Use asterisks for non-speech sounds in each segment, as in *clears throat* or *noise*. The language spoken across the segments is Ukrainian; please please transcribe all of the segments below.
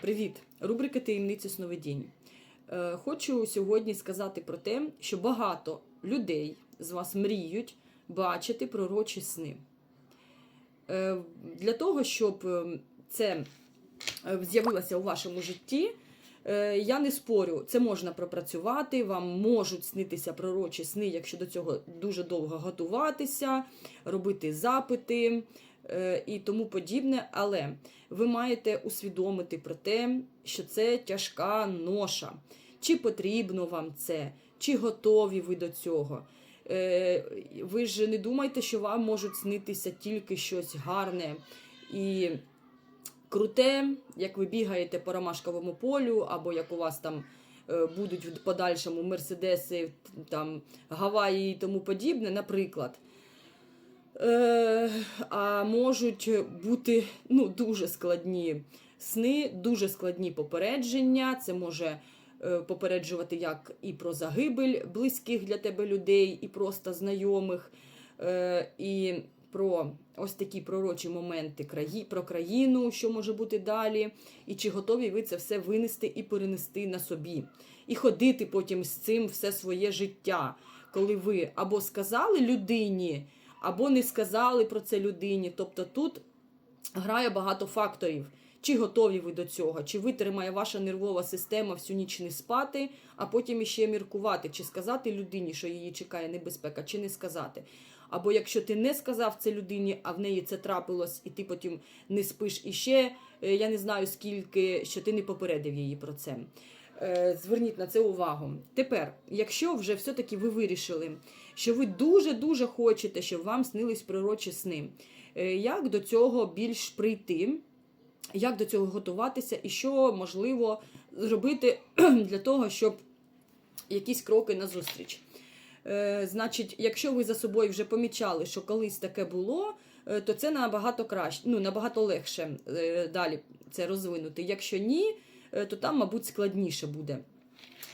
Привіт! Рубрика Таємниці сновидінь. Е, Хочу сьогодні сказати про те, що багато людей з вас мріють бачити пророчі сни. Е, Для того, щоб е, це з'явилося у вашому житті, я не спорю, це можна пропрацювати, вам можуть снитися пророчі сни, якщо до цього дуже довго готуватися, робити запити і тому подібне. Але ви маєте усвідомити про те, що це тяжка ноша. Чи потрібно вам це, чи готові ви до цього. Е, Ви ж не думайте, що вам можуть снитися тільки щось гарне і круте, як ви бігаєте по ромашковому полю, або як у вас там е, будуть в подальшому мерседеси, там Гаваї і тому подібне, наприклад. Е, а можуть бути ну, дуже складні сни, дуже складні попередження. Це може е, попереджувати як і про загибель близьких для тебе людей, і просто знайомих, е, і про ось такі пророчі моменти про країну, що може бути далі, і чи готові ви це все винести і перенести на собі, і ходити потім з цим все своє життя, коли ви або сказали людині, або не сказали про це людині. Тобто тут грає багато факторів. Чи готові ви до цього, чи витримає ваша нервова система всю ніч не спати, а потім іще міркувати, чи сказати людині, що її чекає небезпека, чи не сказати. Або якщо ти не сказав це людині, а в неї це трапилось, і ти потім не спиш іще, е, я не знаю скільки, що ти не попередив її про це. Е, Зверніть на це увагу. Тепер, якщо вже все-таки ви вирішили, що ви дуже-дуже хочете, щоб вам снились пророчі сни, е, як до цього більш прийти? Як до цього готуватися, і що можливо зробити *clears throat* для того, щоб якісь кроки назустріч. Е, значить, якщо ви за собою вже помічали, що колись таке було, то це набагато краще, ну набагато легше далі це розвинути. Якщо ні, то там, мабуть, складніше буде.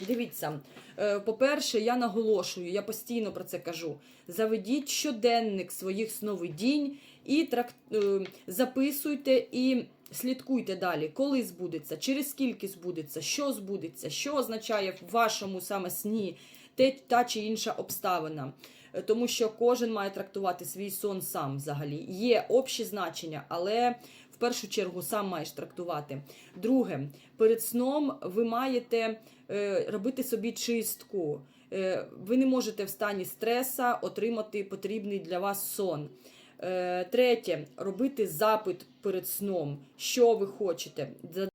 Дивіться, е, по-перше, я наголошую, я постійно про це кажу. Заведіть щоденник своїх сновидінь і трак... е, записуйте і слідкуйте далі, коли збудеться, через скільки збудеться, що збудеться, що означає в вашому саме сні те, та чи інша обставина. Е, Тому що кожен має трактувати свій сон сам взагалі. Є общі значення, але в першу чергу сам маєш трактувати. Друге, перед сном ви маєте е, робити собі чистку. Е, ви не можете в стані стреса отримати потрібний для вас сон. Е, Третє, робити запит перед сном, що ви хочете.